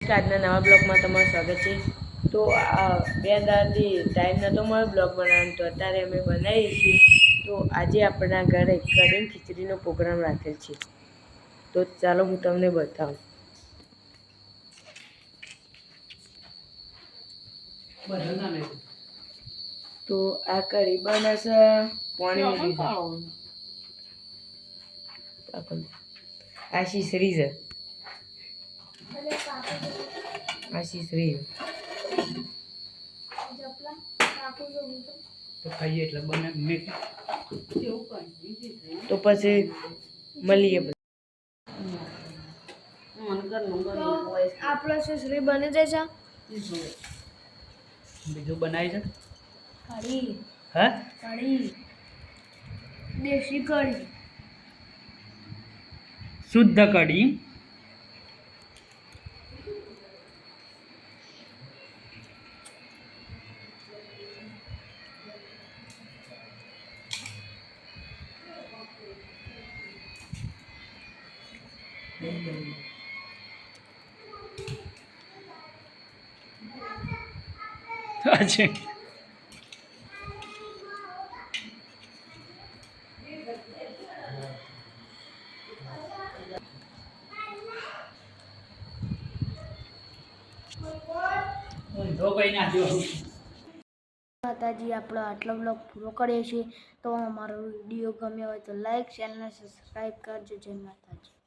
આજના નવા બ્લોગમાં તમારું સ્વાગત છે. તો આ બે દાદી ટાઈમ નહોતો મળ્યો બ્લોગ બનાવવાનો તો અત્યારે અમે બનાવીએ છીએ. તો આજે આપણા ઘરે કઢી ખીચડીનો પ્રોગ્રામ રાખેલ છે. તો ચાલો હું તમને બતાવું. તો આ કઢી બનાવશે પાણી આ શીશરી છે. આ શીસરી તો ખાઈએ એટલે બને મીઠ તો પછી મળીએ બધા. આપણો સુસરી બની જાય છે બીજું બનાવી છે કઢી હા કઢી દેશી કઢી શુદ્ધ કઢી માતાજી, આપણો આટલો બ્લોગ પૂરો કરીએ છીએ. તો અમારો વીડિયો ગમ્યો હોય તો લાઈક ચેનલને સબસ્ક્રાઈબ કરજો. જય માતા